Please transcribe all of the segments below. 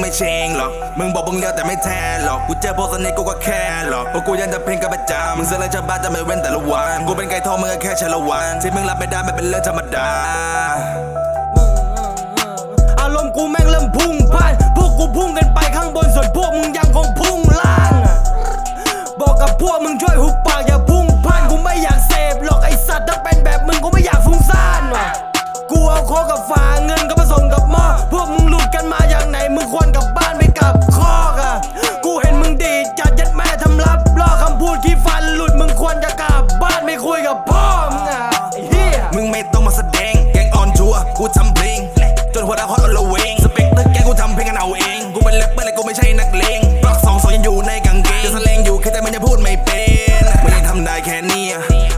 ไม่เชงหรอกมึงบอกมึงเลี้ยวแต่ไม่แท้หรอกกูเจอพวกสนิทกูก็แค่หรอกพวกกูยังจะเพลงกับประจำมึงเสือเลยชาวบ้านจะไม่เว้นแต่ละวันกูเป็นไก่ทองมึงก็แค่ชาละวันที่มึงรับไม่ได้ไม่เป็นเรื่องธรรมดาอารมณ์กูแม่งเริ่มพุ่งพล่านพวกกูพุ่งกันไปข้างบนส่วนพวกมึงยัง จนหัวดาฮอตอลเวงสเปกเตอร์แกกูทำเพลงกันเอาเอง กูเป็นแรปเปอร์เลยกูไม่ใช่นักเลงปลักสองสองยังอยู่ในกางเกงจะแสลงอยู่แค่แต่มันยังพูดไม่เป็นมึงยังทำได้แค่นี้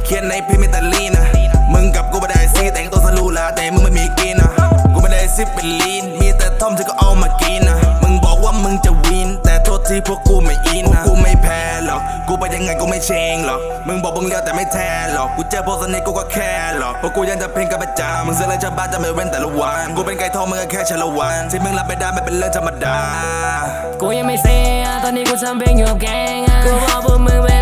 เขียนในเพลงเมตาลีนะมึงกับกูไม่ได้ซีแต่งตัวสลูลาแต่มึงไม่มีกินนะกูไม่ได้ซิปเป็นลีนมีแต่ทอมที่ก็เอามากินนะมึงบอกว่ามึงจะวินแต่โทษทีพวกกูไม่อิน ยังไงกูไม่เชงหรอกมึงบอกมึงเลี้ยวแต่ไม่แท้หรอกกูเจอพวกสนิทกูก็แค่หรอกเพราะกูยังจะเพลงกับประจำมึงเสือเลยชาวบ้านจะไม่เว้นแต่ละวันกูเป็นไก่ทองมึงก็แค่ชาละวันที่มึงรับไม่ได้ไม่เป็นเรื่องธรรมดากูยังไม่เสียตอนนี้กูทำเพลงอยู่กับแกงอะกูบอกพวกมึงไปแ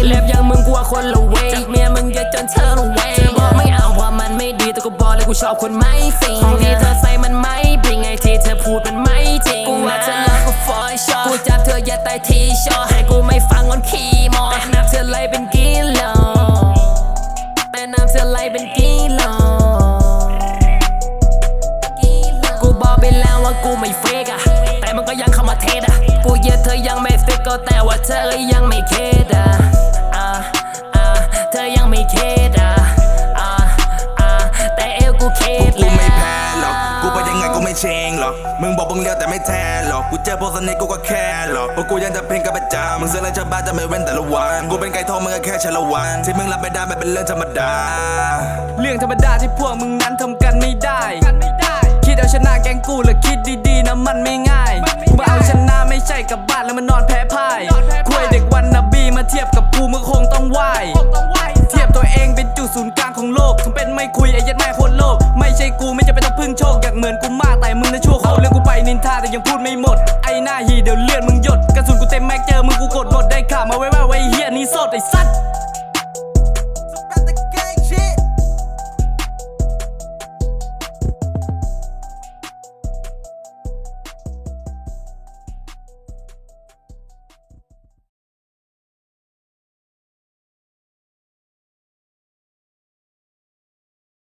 เลนเล็บอย่างมึงกูว่าคนละเวจากเมียมึงเยอะจนเธอละเวเธอบอกไม่เอาเพราะมันไม่ดีแต่กูบอกเลยกูชอบคนไม่สิงของที่เธอใส่มันไม่บริงไอ้ที่เธอพูดมันไม่จริงกูว่าเธอเลิกกูฟอยชอกูจับเธอยัดใต้ทีชอให้กูไม่ฟังวันขี่มอแต่นับเธอเลยเป็นกิโลแต่นับเธอเลยเป็นกิโลกูบอกไปแล้วว่ากูไม่เฟกอะแต่มันก็ยังเข้ามาเทสอะ กูเย็ดเธอยังไม่ฟิกก็แต่ว่าเธอยังไม่เคดอะอ่าอ่าเธอยังไม่เคดอะอ่าอ่าแต่เอวกูเคพวกดกูแล้ว ไม่แพ้หรอก กูไปยังไงกูไม่เชงหรอก มึงบอกมึงเลี้ยวแต่ไม่แท้หรอก กูเจอพวกสนิทกูก็แค่หรอกเพราะกูยังจะเพลงกับประจำมึงเสือเลยชาวบ้านจะไม่เว้นแต่ละวัน กูเป็นไก่ทองมึงก็แค่ชาละวัน ที่มึงรับไม่ได้ไม่เป็นเรื่องธรรมดา เรื่องธรรมดาที่พวกมึงนั้นทำกันไม่ได้คิด เอาชนะแกงกูหรือคิดดีๆนะมันไม่ง่ายกูมาเอาชนะไม่ใช่กับบ้านแล้วมันนอนแพ้พ่ายคุยเด็กวันนาบีมาเทียบกับกูมึงคงต้องไหวเทียบตัวเองเป็นจุดศูนย์กลางของโลกทำเป็นไม่คุยไอ้ยัดแม่คนโลก ไม่ใช่กูไม่จะเป็นต้องพึ่งโชคอยากเหมือนกูมากแต่มึงนะชั่วเขาเรื่องกูไปนินทาแต่ยังพูดไม่หมดไอ้หน้าหีเดี๋ยวเลือดมึงหยดกระสุนกูเต็มแม็กเจอมึงกูกดหมดได้ข่าวมาไว้ว่าไว้เฮียนี้ส